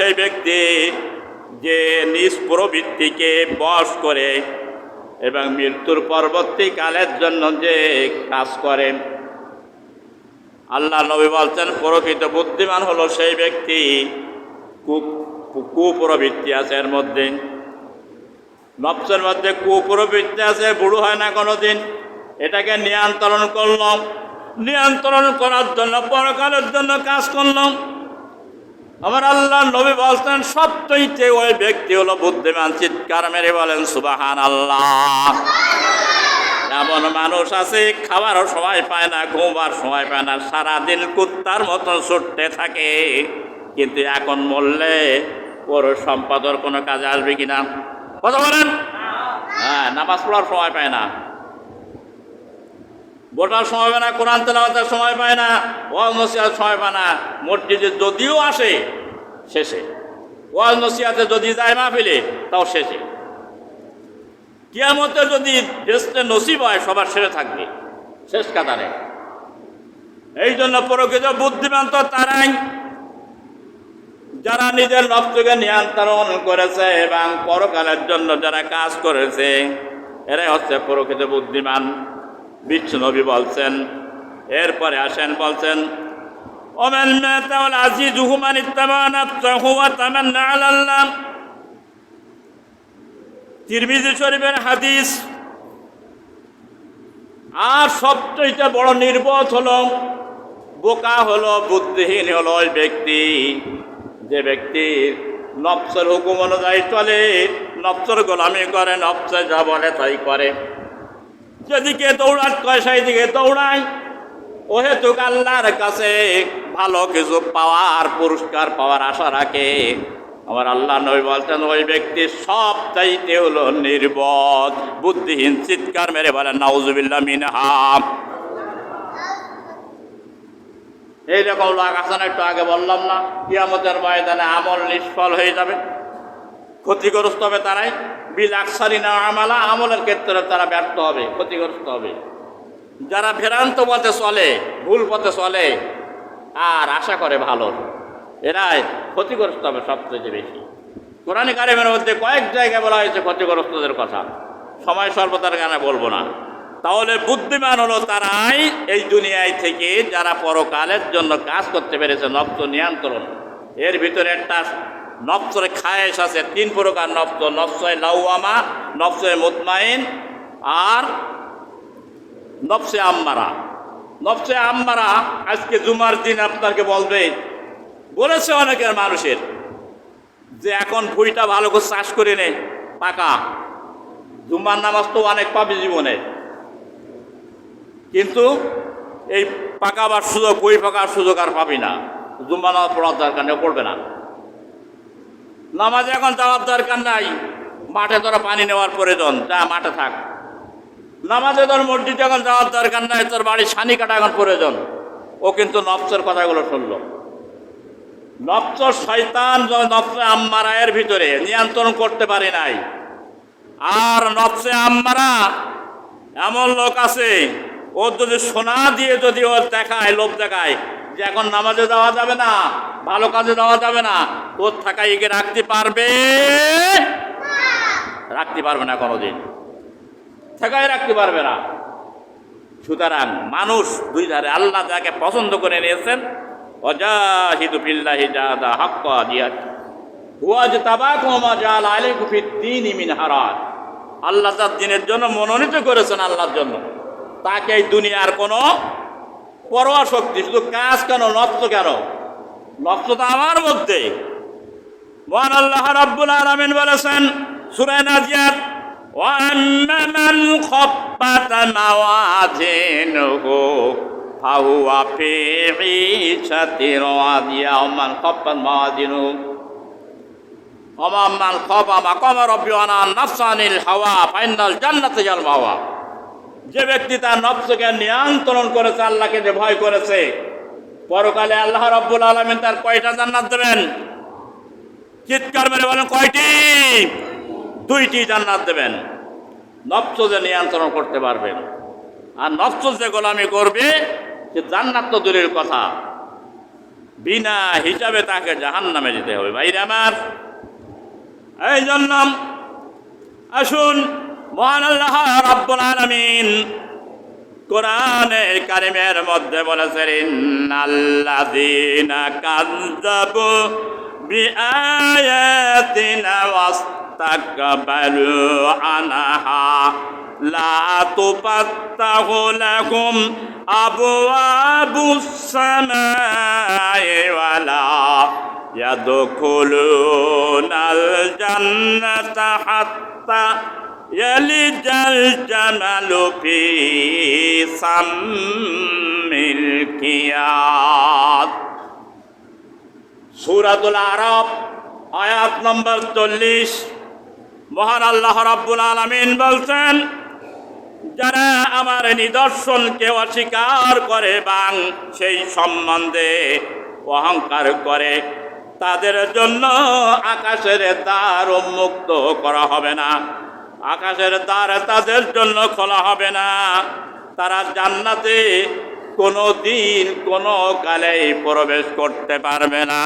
সেই ব্যক্তি যে নিজ প্রবৃত্তিকে বশ করে এবং মৃত্যুর পরবর্তীকালের জন্য যে কাজ করে। আল্লাহ নবী বলছেন, প্রকৃত বুদ্ধিমান হলো সেই ব্যক্তি কুপ্রবৃত্তি আছে এর মধ্যে। নবসের মধ্যে কুপ্রবৃত্তি আছে, বুড়ো হয় না কোনোদিন। এটাকে নিয়ন্ত্রণ করলাম। নিয়ন্ত্রণ করার জন্য, পরকালের জন্য কাজ করলাম। আমার আল্লাহ নবী বলছেন সত্যইতে ওই ব্যক্তি হলো বুদ্ধিমান, চিৎকার মেরে বলেন সুবাহান আল্লাহ এমন মানুষ আছে, খাবারও সময় পায় না ঘুমার সময় পায় না, সারাদিন কুত্তার মতো ছুটতে থাকে। কিন্তু এখন মরলে ওর সম্পাদর কোনো কাজে আসবে কিনা? কথা বলেন? হ্যাঁ নামাজ পড়ার সময় পায় না। বোটার সময় পায় না, কোরআন তেলাওয়াতের সময় পায় না, ওয়াজ নসিহার সময় পায় না। মসজিদে যদিও আসে, শেষে। ওয়াজ নসিহাতে যদি যায় না ফেলে তাও শেষে। কিয়ামতে যদি দেশটা নসিব হয়, সবার সেরে থাকবে, শেষ কাতারে। এই জন্য প্রকৃত বুদ্ধিমান তো তারাই। যারা নিজের নবকে নিয়ন্ত্রণ করেছে এবং পরকালের জন্য যারা কাজ করেছে, এরাই হচ্ছে প্রকৃত বুদ্ধিমান। বিশ্ব নবী বলছেন, এরপরে আসেন বলছেন, ওমেন মেতাউল আজিজ হুমান আলাল্লাহ। তিরমিজি শরীফের হাদিস, আর সবচেয়ে বড় নির্বোধ হলো, বোকা হলো, বুদ্ধিহীন হলো ওই ব্যক্তি। যে ব্যক্তি নফসের হুকুম অনুযায়ী চলে, নফসের গোলামি করে, নফসে যা বলে তাই করে। যেদিকে দৌড়াট কয় সেই দিকে দৌড়ায় ও হেতুক আল্লাহর কাছে ভালো কিছু পাওয়ার, পুরস্কার পাওয়ার আশা রাখে। আমার আল্লাহ নবী বলছেন ওই ব্যক্তি সব চাইতে হলো নির্বোধ, বুদ্ধিহীন, চিৎকার মেরে বলেন নাউজুবিল্লাহ মিনহাম এইরকম লোক আছে একটু আগে বললাম না, কিয়ামতের ময়দানে আমল নিষ্ফল হয়ে যাবে। ক্ষতিগ্রস্ত হবে তারাই। বিল না আমালা, আমলের ক্ষেত্রে তারা ব্যর্থ হবে, ক্ষতিগ্রস্ত হবে। যারা ভ্রান্ত পথে চলে, ভুল পথে চলে, আর আশা করে ভালো, এরাই ক্ষতিগ্রস্ত হবে সবচেয়ে বেশি। কোরআন কারিমের মধ্যে কয়েক জায়গায় বলা হয়েছে ক্ষতিগ্রস্তদের কথা। সময় স্বল্পতার গানে বলব না। তাহলে বুদ্ধিমান হলো তারাই এই দুনিয়ায় থেকে যারা পরকালের জন্য কাজ করতে পেরেছে নব্য নিয়ন্ত্রণ। এর ভিতরে একটা নফসরে খায়েশ আছে, তিন প্রকার নফস নফসয় লাউয়ামা নফসয় মুতমাইন আর নফসে আম্মারা। নফসে আম্মারা, আজকে জুমার দিন আপনাকে বলবে, বলেছে অনেকের মানুষের, যে এখন ভুইটা ভালো করে চাষ করে নে, পাকা। জুম্মার নামাজ তো অনেক পাবি জীবনে। কিন্তু এই পাকাবার সুযোগ বই পাকার সুযোগ আর পাবি না। জুম্মা নামাজ পড়ার দরকার নেই পড়বে না। নামাজে এখন যাওয়ার দরকার নাই। মাঠে তোরা পানি নেওয়ার প্রয়োজন। যা, মাঠে থাক। নামাজে তোর মসজিদে এখন যাওয়ার দরকার নাই, তোর বাড়ির সানি কাটা এখন প্রয়োজন। ও কিন্তু নফসের কথাগুলো শুনলো। নফস শয়তান নফসে আম্মারায়ের ভিতরে নিয়ন্ত্রণ করতে পারে নাই। আর নফসে আম্মারা এমন লোক আছে ও যদি সোনা দিয়ে যদি ওর দেখায়, লোভ দেখায়, যে এখন নামাজে যাওয়া যাবে না, ভালো কাজে যাওয়া যাবে না তোর থাকা একে রাখতে পারবে? রাখতে পারবে না কোনোদিন। ঠেকায় রাখতে পারবে না। সুতরাং মানুষ দুই ধারে, আল্লাহ যাকে পছন্দ করে নিয়েছেন অজাহিদু বিল্লাহি জাদা হাক্কা দিয়াত হুয়াজ তাবাকুমা জাল আলাইকুম ফিদ্দিন মিন হারাজ। আল্লাহ তার দিনের জন্য মনোনীত করেছেন, আল্লাহর জন্য। তাকে এই দুনিয়ার কোনো পরোয়া শক্তি শুধু কাজ কেন নষ্ট কেন নষ্ট তো আমার মধ্যে মহান আল্লাহ রাব্বুল আলামিন বলেছেন সূরা নাজিয়াত وأما من خفت موازينه فهو في عيشة راضية ومن خفت موازينه وما من خاف مقام ربي ونهى النفس عن الهوى فإن الجنة هي المأوى যে ব্যক্তি তার নফসকে নিয়ন্ত্রণ করেছে, আল্লাহকে যে ভয় করেছে, পরকালে আল্লাহ রব্বুল আলমিন তার কয়টা জান্নাত দেবেন? চিৎকার মেরে বলেন, কয়টি? দুইটি জান্নাত দেবেন। নফস যে নিয়ন্ত্রণ করতে পারবেন। আর নফস যে গোলামি করবে, সে জান্নাত তো দূরের কথা। বিনা হিসাবে তাকে জাহান নামে যেতে হবে। ভাইরে আমার, এই জন্য আসুন মহান আল্লাহ রব্বুল আলামিন কোরআনে কারিমের মধ্যে বলেছেন ইন্নাল্লাযীনা কাযযাবু বিআয়াতিনা ওয়াস্তাকবালু আনহা লা তুফাত্তাহু লাহুম আবওয়াবুস সামাই ওয়ালা يدخلون الجنة حتى يلج الجمل في سم الكياد সুরাতুল আরব আয়াত নম্বর চল্লিশ মহান আল্লাহ রাব্বুল আলামিন বলছেন যারা আমার নিদর্শনকে অস্বীকার করে বাং সেই সম্বন্ধে অহংকার করে তাদের জন্য আকাশের দ্বার উন্মুক্ত করা হবে না আকাশের দ্বার তাদের জন্য খোলা হবে না। তারা জান্নাতে কোনো দিন, কোনো কালেই প্রবেশ করতে পারবে না।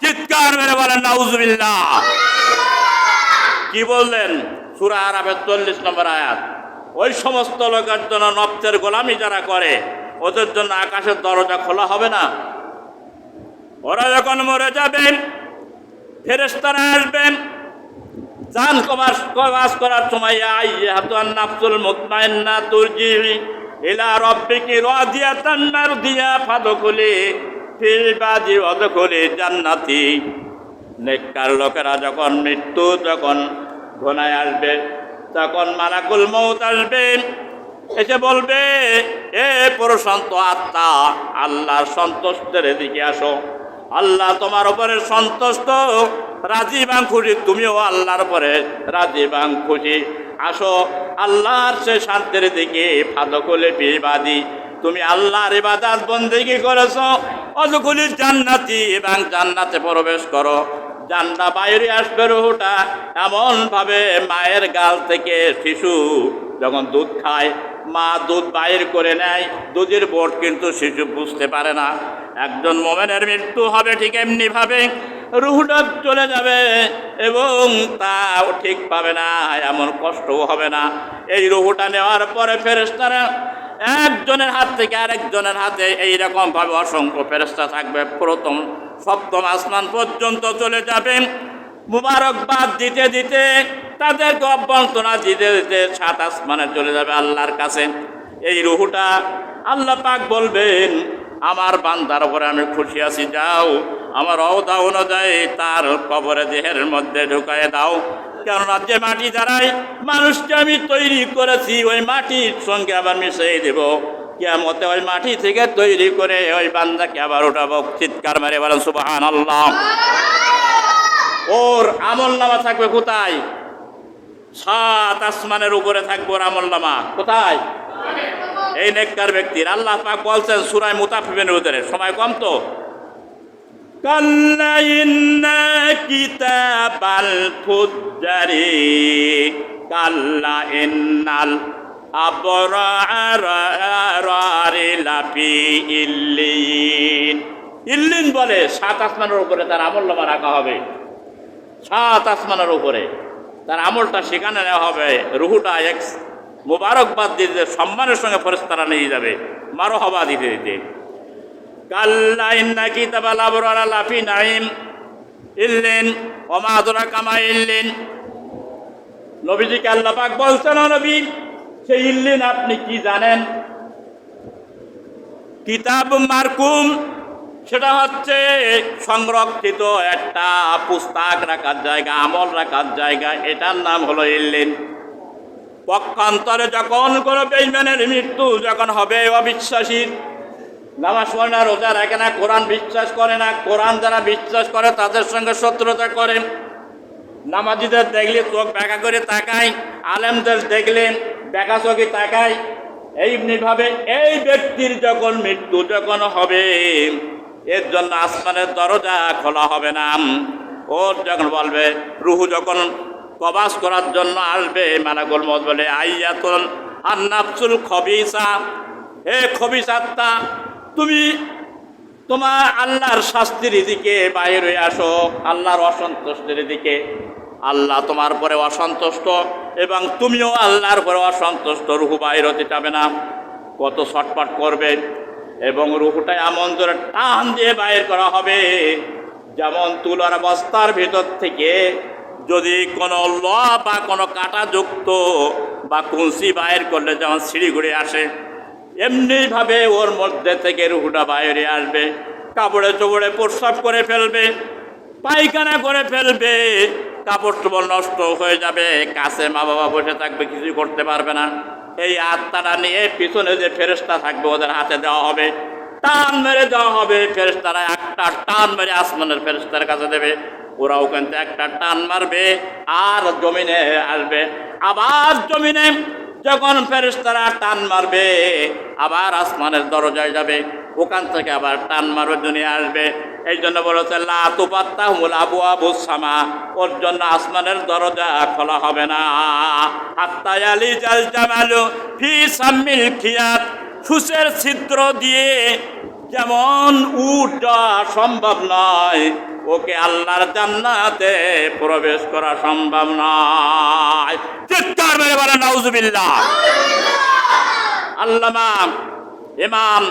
চিৎকার মেরে বলেন, নাউজুবিল্লাহ। কি বললেন? সুরা আরবের চল্লিশ নম্বর আয়াত। ওই সমস্ত লোকের জন্য নপ্তের গোলামি যারা করে, ওদের জন্য আকাশের দরজা খোলা হবে না। ওরা যখন মরে যাবেন ফেরেস্তারা আসবেন জান কমাস কমাস করার সময় আইয়ে হাতুয়ান নাফসুল মুতমাইন্না তুরজি। ইলা রব্বিকি রাদিয়াতান মারদিয়া ফাদখুলি ফিল বাদি ওয়াদখুলি জান্নাতি। নেককার লোকেরা যখন মৃত্যু, যখন ঘনায় আসবে, তখন মালাকুল মৌত আসবে। এসে বলবে, এ প্রশান্ত আত্মা, আল্লাহর সন্তুষ্টের দিকে আসো। আল্লাহ তোমার উপরে সন্তুষ্ট। রাজি বাং খুশি তুমিও আল্লাহর পরে রাজি বাং খুশি আসো, আল্লাহর সে শান্তির দিকে ফাদকলে বিবাদী। তুমি আল্লাহর ইবাদাত বন্দেগি করেছ? অজগুলি জান্নাতি এবং জান্নাতে প্রবেশ করো। জান্না বাইরে আসবে রুহুটা। এমনভাবে মায়ের গাল থেকে শিশু যখন দুধ খায়, মা দুধ বাইর করে নেয়। দুধের বোট কিন্তু শিশু বুঝতে পারে না। একজন মোমেনের মৃত্যু হবে ঠিক এমনিভাবে। রুহুটা চলে যাবে এবং তাও ঠিক পাবে না, এমন কষ্টও হবে না। এই রুহুটা নেওয়ার পরে ফেরেস্তারা একজনের হাত থেকে আরেকজনের হাতে এইরকম ভাবে অসংখ্য ফেরেস্তা থাকবে। প্রথম, সপ্তম আসমান পর্যন্ত চলে যাবে। মুবারকবাদ দিতে দিতে তাদেরকে অভ্যন্তরা দিতে দিতে সাত আসমানে চলে যাবে আল্লাহর কাছে। এই রুহুটা আল্লাহ পাক বলবেন আমার বান্দার উপরে আমি খুশি আছি, যাও। আমার অবদা অনুযায়ী তার কবরে দেহের মধ্যে ঢুকায় দাও। কেননা যে মাটি দ্বারাই মানুষকে আমি তৈরি করেছি, ওই মাটির সঙ্গে আবার মিশিয়ে দেব। কেমতে ওই মাটি থেকে তৈরি করে ওই বান্দাকে আবার উঠাবো। চিৎকার মারে বলেন সুবাহান আল্লাহ ওর আমল নামা থাকবে কোথায়? সাত আসমানের উপরে থাকবে ওর আমল নামা। কোথায়? এই নেককার ব্যক্তির। আল্লাহ পাক বলছেন সুরায় মুতাফিবেনের ভিতরে সময় কম তো। কাল্লা ইন্না কিতাবাল ফুজ্জারি কাল্লা ইন্নাল ইল্লিন। ইল্লিন বলে সাত আসমানের উপরে তার আমল নামা রাখা হবে। সাত আসমানের উপরে তার আমলটা সেখানে নেওয়া হবে। রুহুটা এক মুবারকবাদ দিতে, সম্মানের সঙ্গে ফেরেস্তারা নিয়ে যাবে মারো হবা দিতে দিতে কাল্লা ইন্না কিতাবাল আবরারা লাফি নাইম ইল্লিন ওমাদুরা কামা ইল্লিন। নবীজিকে আল্লাহ পাক বলছেন নবী, সেই ইল্লিন আপনি কি জানেন? কিতাব মারকুম, সেটা হচ্ছে সংরক্ষিত একটা পুস্তক রাখার জায়গা, আমল রাখার জায়গা, এটার নাম হলো ইল্লিন। পক্ষান্তরে যখন কোনো বেইমানের মৃত্যু, যখন হবে অবিশ্বাসী। নামাজ পড়ে না রোজা রাখে না, কোরআন বিশ্বাস করে না। কোরআন যারা বিশ্বাস করে, তাদের সঙ্গে শত্রুতা করে। নামাজিদের দেখলে চোখ ব্যাকা করে তাকায়, আলেমদের দেখলে ব্যাকা চোখে তাকায়। এইভাবে এই ব্যক্তির যখন মৃত্যু যখন হবে, এর জন্য আসমানের দরজা খোলা হবে না। ওর যখন বলবে, রুহু যখন প্রবাস করার জন্য আসবে। মালাকুল মত বলে আইয়াতুল আর নাফসুল খবিসা। হে খবিসাত্তা তুমি তোমার আল্লাহর শাস্তির দিকে বাইরে আসো, আল্লাহর অসন্তুষ্টের দিকে। আল্লাহ তোমার পরে অসন্তুষ্ট এবং তুমিও আল্লাহর পরে অসন্তুষ্ট। রুহু বাইর হতে যাবে না। কত ছটপট করবে এবং রুহুটা এমন ধরে টান দিয়ে বাইর করা হবে, যেমন তুলার বস্তার ভিতর থেকে যদি কোনো ল বা কোনো কাঁটাযুক্ত বা কুঞ্চি বাইর করলে যেমন সিঁড়ি ঘুরে আসে, এমনিভাবে ওর মধ্যে থেকে রুহুটা বাইরে আসবে, কাপড়ে চোপড়ে প্রস্রাব করে ফেলবে, পায়খানা করে ফেলবে, কাপড় চোপড় নষ্ট হয়ে যাবে, কাছে মা বাবা বসে থাকবে, কিছুই করতে পারবে না। এই আত্মাটা নিয়ে পিছনে যে ফেরেস্তা থাকবে, ওদের হাতে দেওয়া হবে। টান মেরে দেওয়া হবে ফেরেস্তারা একটা টান মেরে আসমানের ফেরেস্তার কাছে দেবে। ওরা ওখান থেকে একটা টান মারবে, আর জমিনে আসবে। আবার জমিনে যখন ফেরেশতারা টান মারবে, আবার আসমানের দরজায় যাবে। ওখান থেকে আবার টান মারবে, দুনিয়া আসবে। এই জন্য বলেছে লাতুপাত্তা হুল আবু আবু সামা ওর জন্য আসমানের দরজা খোলা হবে না। হাত্তায়ালি জাল জামালু ফি সাম্মিল খিয়াত। সুসের ছিদ্র দিয়ে যেমন উঠা সম্ভব নয়, ওকে আল্লাহর জান্নাতে প্রবেশ করা সম্ভব নয়। চিৎকার মেরে বলে নাউজুবিল্লাহ। আল্লামা ইমাম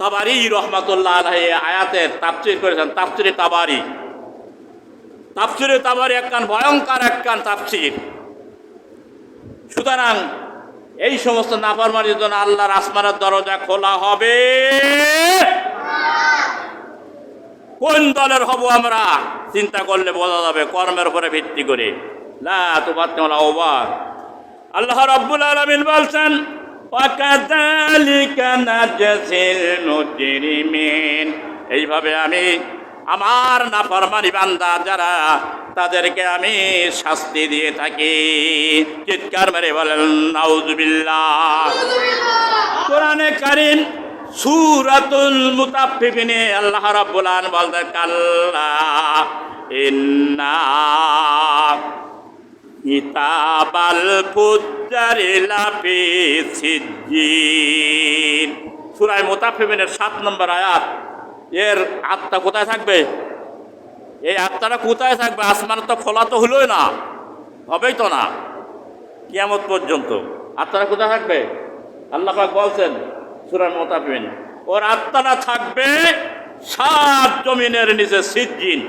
তাবারি রহমতুল্লাহ আলাইহি আয়াতের তাফসির করেছেন, তাফসিরে তাবারি। তাফসিরে তাবারি একখান ভয়ঙ্কর একখান তাফসির। সুতরাং এই সমস্ত নাফরমানির জন্য আল্লাহর আসমানের দরজা খোলা হবে কোন দলের হব আমরা চিন্তা করলে বোঝা যাবে কর্মের উপরে ভিত্তি করে লা তোমার ওবার আল্লাহ রাব্বুল আলামিন বলছেন وَكَذَلِكَ نَجْزِي الْمُجْرِمِينَ এইভাবে আমি আমার নাফরমানি বান্দা, যারা তাদেরকে আমি শাস্তি দিয়ে থাকি। চিৎকার মেরে বলেন, নাউজুবিল্লাহ। কোরআনে কারিম সুরাতুল মুতাফফিফিনে আল্লাহ রাব্বুল আলামিন বলতে কাল্লা ইন্না কিতাবাল ফুজ্জারি লাফি সিজ্জিন। সূরা মুতাফফিফিনের 7 নম্বর আয়াত এর আত্মা কোথায় থাকবে? এই আত্মাটা কোথায় থাকবে? আসমান তো খোলা তো হলোই না, হবেই তো না। কিয়ামত পর্যন্ত। আত্মাটা কোথায় থাকবে? আল্লাহ বলছেন সুরার মোতাবিন ওর আত্মাটা থাকবে সাত জমিনের নিচে সিজ্জিন।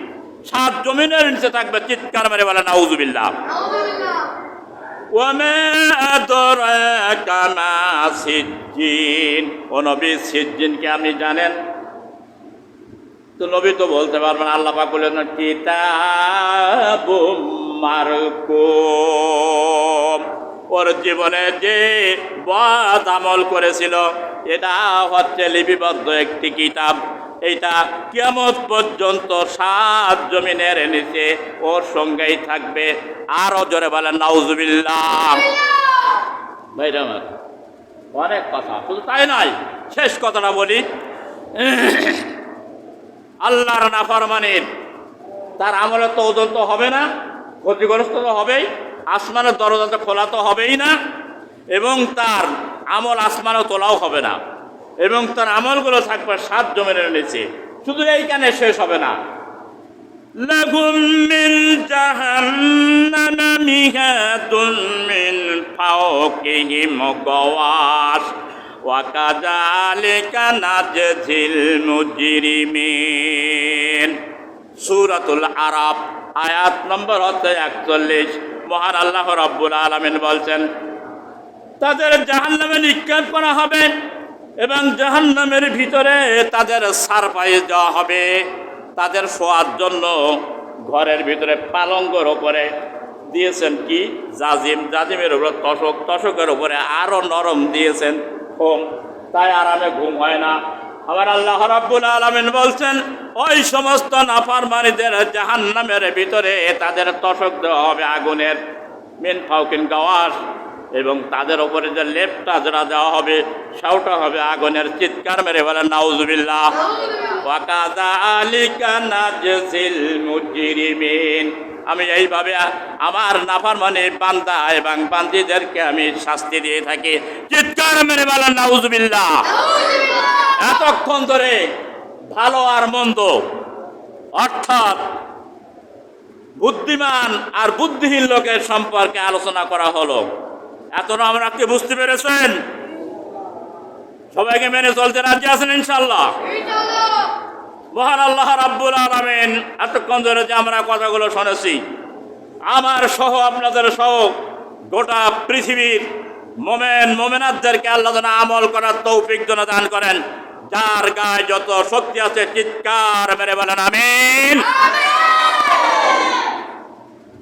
সাত জমিনের নিচে থাকবে চিৎকার মেরে বলে নাউজুবিল্লাহ ও নবী আপনি জানেন? তো নবী তো বলতে পারবেন, আল্লাহ পাক বললেন, কিতাবুম মারকুম। ওর জীবনে যে বদ আমল করেছিল, এটা হচ্ছে লিপিবদ্ধ একটি কিতাব। এইটা কেমন পর্যন্ত সাত জমিনের নিচে ওর সঙ্গেই থাকবে। আরও জোরে বলেন, নাউজুবিল্লাহ। ভাই আমার, অনেক কথা, শুধু তাই নাই শেষ কথাটা বলি। আল্লাহর নাফরমানের তার আমলের তো ওজন তো হবে না ক্ষতিগ্রস্ত তো হবেই আসমানের দরজা তো খোলা তো হবেই না এবং তার আমল আসমানও তোলাও হবে না এবং তার আমলগুলো থাকবে সাত জমিনের নিচে শুধু এইখানে শেষ হবে না لهم من جهنم مهاد من فوقهم غواش وكذلك نجزي المجرمين সুরাতুল আরাব আয়াত নম্বর হচ্ছে একচল্লিশ মহান আল্লাহ রব্বুল আলমিন বলছেন তাদের জাহান্নামে নিক্ষেপ করা হবে এবং জাহান্নামের ভিতরে তাদের সারপ্রাইজ দেওয়া হবে তাদের শোয়ার জন্য ঘরের ভিতরে পালঙ্গর ওপরে দিয়েছেন কি জাজিম জাজিমের উপরে তশক তশকের উপরে আরও নরম দিয়েছেন ঘুম, তাই আরামে ঘুম হয় না। আবার আল্লাহ রাব্বুল আলামিন বলছেন, ওই সমস্ত নাফারমানিদের জাহান্নামের ভিতরে তাদের তশক দেওয়া হবে আগুনের। মেন ফাউকিন গাওয়াস এবং তাদের ওপরে যে লেপটা যারা দেওয়া হবে, সেওটা হবে আগুনের চিৎকার মেরে বলেন নাউজুবিল্লাহ। আমি এইভাবে আমার নাফার মানে বান্দা এবং বান্দিদেরকে আমি শাস্তি দিয়ে থাকি। মেরে বলেন নাউজুবিল্লাহ। এতক্ষণ ধরে ভালো আর মন্দ অর্থাৎ বুদ্ধিমান আর বুদ্ধিহীন লোকের সম্পর্কে আলোচনা করা হলো। এতটা আমরা কি বুঝতে পেরেছেন? সবাইকে মেনে চলতে রাজি আছেন ইনশাল্লাহ মহান আল্লাহ রাব্বুল আলামিন এতক্ষণ ধরে যে আমরা কথাগুলো শুনেছি আমার সহ আপনাদের সহ গোটা পৃথিবীর মোমেন, মোমেনাতদেরকে আল্লাহ যেন আমল করার তৌফিক যেন দান করেন। যার গায়ে যত শক্তি আছে, চিৎকার মেরে বলেন, আমিন।